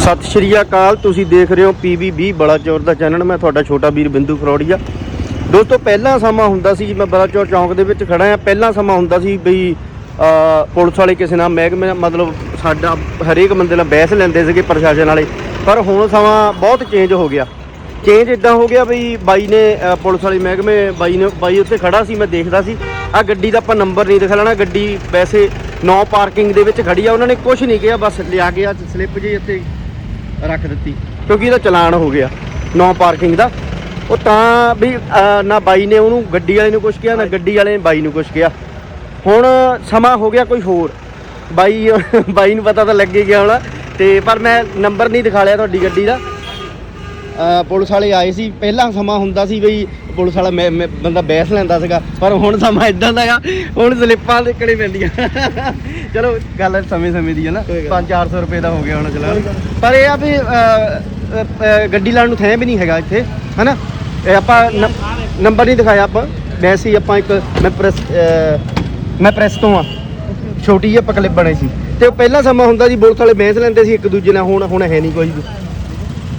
ਸਤਿ ਸ਼੍ਰੀ ਅਕਾਲ, ਤੁਸੀਂ ਦੇਖ ਰਹੇ ਹੋ PB20 ਬਲਾਚੌਰ ਦਾ ਚੈਨਲ। ਮੈਂ ਤੁਹਾਡਾ ਛੋਟਾ ਵੀਰ ਬਿੰਦੂ ਫਰੋੜੀਆ ਦੋਸਤੋ, ਪਹਿਲਾਂ ਸਮਾਂ ਹੁੰਦਾ ਸੀ, ਮੈਂ ਬਲਾਚੌਰ ਚੌਂਕ ਦੇ ਵਿੱਚ ਖੜਾ ਆ ਪਹਿਲਾਂ ਸਮਾਂ ਹੁੰਦਾ ਸੀ ਬਈ ਪੁਲਿਸ ਵਾਲੇ ਕਿਸੇ ਨਾਲ ਮਹਿਕਮੇ ਮਤਲਬ ਸਾਡਾ ਹਰੇਕ ਬੰਦੇ ਨਾਲ ਬਹਿਸ ਲੈਂਦੇ ਸੀਗੇ ਪ੍ਰਸ਼ਾਸਨ ਵਾਲੇ। ਪਰ ਹੁਣ ਸਮਾਂ ਬਹੁਤ ਚੇਂਜ ਹੋ ਗਿਆ। ਚੇਂਜ ਇਦਾਂ ਹੋ ਗਿਆ ਬਈ ਬਾਈ ਨੇ ਪੁਲਿਸ ਵਾਲੇ ਮਹਿਕਮੇ, ਬਾਈ ਨੇ, ਬਾਈ ਉੱਤੇ ਖੜਾ ਸੀ, ਮੈਂ ਦੇਖਦਾ ਸੀ। ਆ ਗੱਡੀ ਦਾ ਆਪਾਂ ਨੰਬਰ ਨਹੀਂ ਦਿਖਾ ਲੈਣਾ, ਗੱਡੀ ਵੈਸੇ ਨੌ ਪਾਰਕਿੰਗ ਦੇ ਵਿੱਚ ਖੜੀ ਆ, ਉਹਨਾਂ ਨੇ ਕੁਝ ਨਹੀਂ ਕਿਹਾ, ਬਸ ਲਿਆ ਗਿਆ ਆ ਸਲਿੱਪ ਜੀ ਇੱਥੇ ਰੱਖ ਦਿੱਤੀ। ਕਿਉਂਕਿ ਇਹਦਾ ਚਲਾਨ ਹੋ ਗਿਆ ਨੋ ਪਾਰਕਿੰਗ ਦਾ। ਉਹ ਤਾਂ ਵੀ ਅਹ, ਨਾ ਬਾਈ ਨੇ ਉਹਨੂੰ ਗੱਡੀ ਵਾਲੇ ਨੂੰ ਕੁਝ ਕਿਹਾ ਨਾ ਗੱਡੀ ਵਾਲੇ ਨੇ ਬਾਈ ਨੂੰ ਕੁਝ ਕਿਹਾ। ਹੁਣ ਸਮਾਂ ਹੋ ਗਿਆ ਕੋਈ ਹੋਰ। ਬਾਈ ਬਾਈ ਨੂੰ ਪਤਾ ਤਾਂ ਲੱਗੇ ਗਿਆ ਹੋਣਾ। ਤੇ ਪਰ ਮੈਂ ਨੰਬਰ ਨਹੀਂ ਦਿਖਾ ਲਿਆ ਤੁਹਾਡੀ ਗੱਡੀ ਦਾ। ਅਹ, ਪੁਲਿਸ ਵਾਲੇ ਆਏ ਸੀ। ਪਹਿਲਾਂ ਸਮਾਂ ਹੁੰਦਾ ਸੀ ਬਈ ਪੁਲਿਸ ਵਾਲਾ ਮੈਂ- ਮੈਂ- ਬੰਦਾ ਬਹਿਸ ਲੈਂਦਾ ਸੀਗਾ ਪਰ ਹੁਣ ਸਮਾਂ ਇਦਾਂ ਦਾ ਆ ਹੁਣ ਸਲਿੱਪਾਂ ਲਿਖਣੇ ਪੈਂਦੀਆਂ। ਚਲੋ ਗੱਲ ਸਮੇਂ ਸਮੇਂ ਦੀ ਹੈ ਨਾ 5-400 ਰੁਪਏ ਦਾ ਹੋ ਗਿਆ ਹੁਣ ਚਲਾ ਪਰ ਇਹ ਆ ਵੀ ਅਹ, ਅਹ, ਅਹ, ਗੱਡੀ ਲਾਉਣ ਨੂੰ ਥੈਂ ਵੀ ਨਹੀਂ ਹੈਗਾ ਇੱਥੇ ਹਨਾ? ਇਹ ਆਪਾਂ ਨ- ਨੰਬਰ ਨਹੀਂ ਦਿਖਾਇਆ ਆਪਾਂ ਵੈਸੇ ਹੀ ਆਪਾਂ ਇੱਕ ਮੈਂ ਪ੍ਰੈਸ ਅਹ, ਮੈਂ ਪ੍ਰੈਸ ਤੋਂ ਆ। ਛੋਟੀ ਜਿਹੀ ਆਪਾਂ ਕਲਿੱਪ ਬਣੇ ਸੀ। ਤੇ ਉਹ ਪਹਿਲਾਂ ਸਮਾਂ ਹੁੰਦਾ ਸੀ ਪੁਲਿਸ ਵਾਲੇ ਬਹਿਸ ਲੈਂਦੇ ਸੀ ਇੱਕ ਦੂਜੇ ਨਾਲ ਹੁਣ ਹੁਣ ਹੈ ਨਹੀਂ ਕੋਈ। ਵੀ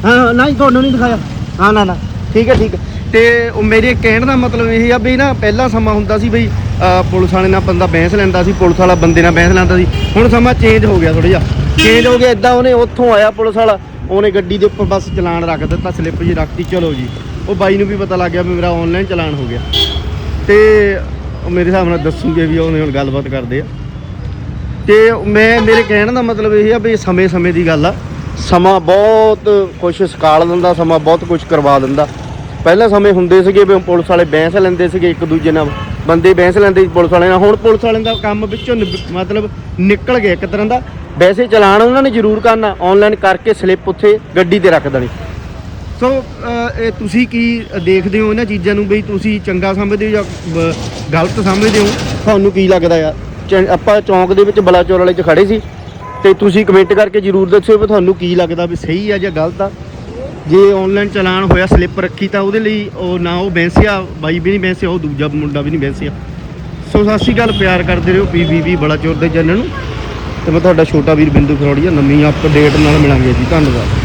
ਹਾਂ ਹਾਂ, ਨਹੀਂ ਤੁਹਾਨੂੰ ਨਹੀਂ ਦਿਖਾਇਆ। ਹਾਂ ਨਾ ਨਾ। ਠੀਕ ਹੈ ਠੀਕ ਹੈ। ਤੇ ਉਹ ਮੇਰੇ ਕਹਿਣ ਦਾ ਮਤਲਬ ਇਹ ਆ ਵੀ ਨਾ ਪਹਿਲਾ ਸਮਾਂ ਹੁੰਦਾ ਸੀ ਬਈ ਪੁਲਿਸ ਵਾਲੇ ਨਾਲ ਬੰਦਾ ਬਹਿਸ ਲੈਂਦਾ ਸੀ, ਪੁਲਿਸ ਵਾਲਾ ਬੰਦੇ ਨਾਲ ਬਹਿਸ ਲੈਂਦਾ ਸੀ। ਹੁਣ ਸਮਾਂ ਚੇਂਜ ਹੋ ਗਿਆ ਥੋੜਾ ਜਿਹਾ। ਚੇਂਜ ਹੋ ਗਿਆ ਇਦਾਂ ਉਹਨੇ ਉੱਥੋਂ ਆਇਆ ਪੁਲਿਸ ਵਾਲਾ, ਉਹਨੇ ਗੱਡੀ ਦੇ ਉੱਪਰ ਬਸ ਚਲਾਨ ਰੱਖ ਦਿੱਤਾ ਸਲਿੱਪ ਜੀ ਰੱਖਤੀ ਚਲੋ ਜੀ। ਉਹ ਬਾਈ ਨੂੰ ਵੀ ਪਤਾ ਲੱਗ ਗਿਆ ਵੀ ਮੇਰਾ ਆਨਲਾਈਨ ਚਲਾਨ ਹੋ ਗਿਆ। ਤੇ ਮੇਰੇ ਹਿਸਾਬ ਨਾਲ ਦੱਸੂਗੇ ਵੀ ਉਹਨੇ ਹੁਣ ਗੱਲਬਾਤ ਕਰਦੇ ਆ। ਤੇ ਮੈਂ, ਮੇਰੇ ਕਹਿਣ ਦਾ ਮਤਲਬ ਇਹ ਆ ਵੀ ਸਮੇਂ-ਸਮੇਂ ਦੀ ਗੱਲ ਆ। ਸਮਾਂ ਬਹੁਤ ਕੁਝ ਸਕਾਲ ਦਿੰਦਾ, ਸਮਾਂ ਬਹੁਤ ਕੁਝ ਕਰਵਾ ਦਿੰਦਾ। ਪਹਿਲਾਂ ਸਮੇਂ ਹੁੰਦੇ ਸੀਗੇ ਵੀ ਪੁਲਿਸ ਵਾਲੇ ਬਹਿਸ ਲੈਂਦੇ ਸੀਗੇ ਇੱਕ ਦੂਜੇ ਨਾਲ। ਬੰਦੇ ਬਹਿਸ ਲੈਂਦੇ ਸੀ ਪੁਲਿਸ ਵਾਲਿਆਂ ਨਾਲ। ਹੁਣ ਪੁਲਿਸ ਵਾਲਿਆਂ ਦਾ ਕੰਮ ਵਿੱਚੋਂ ਨਿਬ- ਮਤਲਬ ਨਿਕਲ ਗਿਆ ਇੱਕ ਤਰ੍ਹਾਂ ਦਾ। ਵੈਸੇ ਚਲਾਨ ਉਹਨਾਂ ਨੇ ਜ਼ਰੂਰ ਕਰਨਾ। ਆਨਲਾਈਨ ਕਰਕੇ ਸਲਿੱਪ ਉੱਥੇ ਗੱਡੀ ਤੇ ਰੱਖ ਦੇਣੀ। ਸੋ ਇਹ ਤੁਸੀਂ ਕੀ ਦੇਖਦੇ ਹੋ ਇਹਨਾਂ ਚੀਜ਼ਾਂ ਨੂੰ ਬਈ ਤੁਸੀਂ ਚੰਗਾ ਸਮਝਦੇ ਹੋ ਜਾਂ ਗਲਤ ਸਮਝਦੇ ਹੋ? ਤੁਹਾਨੂੰ ਕੀ ਲੱਗਦਾ ਆ? ਚ- ਆਪਾਂ ਚੌਂਕ ਦੇ ਵਿੱਚ ਬਲਾਚੌਰ ਵਾਲੇ 'ਚ ਖੜੇ ਸੀ ਤੇ ਤੁਸੀਂ ਕਮੈਂਟ ਕਰਕੇ ਜਰੂਰ ਦੱਸਿਓ ਵੀ ਤੁਹਾਨੂੰ ਕੀ ਲੱਗਦਾ ਵੀ ਸਹੀ ਆ ਜਾਂ ਗਲਤ ਆ। ਜੇ ਆਨਲਾਈਨ ਚਲਾਨ ਹੋਇਆ ਸਲਿੱਪ ਰੱਖੀ ਤਾਂ ਉਹਦੇ ਲਈ ਉਹ ਨਾ ਉਹ ਬੈਂਸਿਆ ਬਾਈ ਵੀ ਨਹੀਂ ਬੈਂਸਿਆ ਉਹ ਦੂਜਾ ਮੁੰਡਾ ਵੀ ਨਹੀਂ ਬੈਂਸਿਆ ਸੋ ਸਤਿ ਸ਼੍ਰੀ ਅਕਾਲ, ਪਿਆਰ ਕਰਦੇ ਰਹੋ ਪੀਬੀਬੀ ਚੋਰ ਦੇ ਚੈਨਲ ਨੂੰ। ਤੇ ਮੈਂ ਤੁਹਾਡਾ ਛੋਟਾ ਵੀਰ ਬਿੰਦੂ ਖਰੋੜੀਆ, ਨਵੀਂ ਅਪਡੇਟ ਨਾਲ ਮਿਲਾਂਗੇ ਜੀ। ਧੰਨਵਾਦ।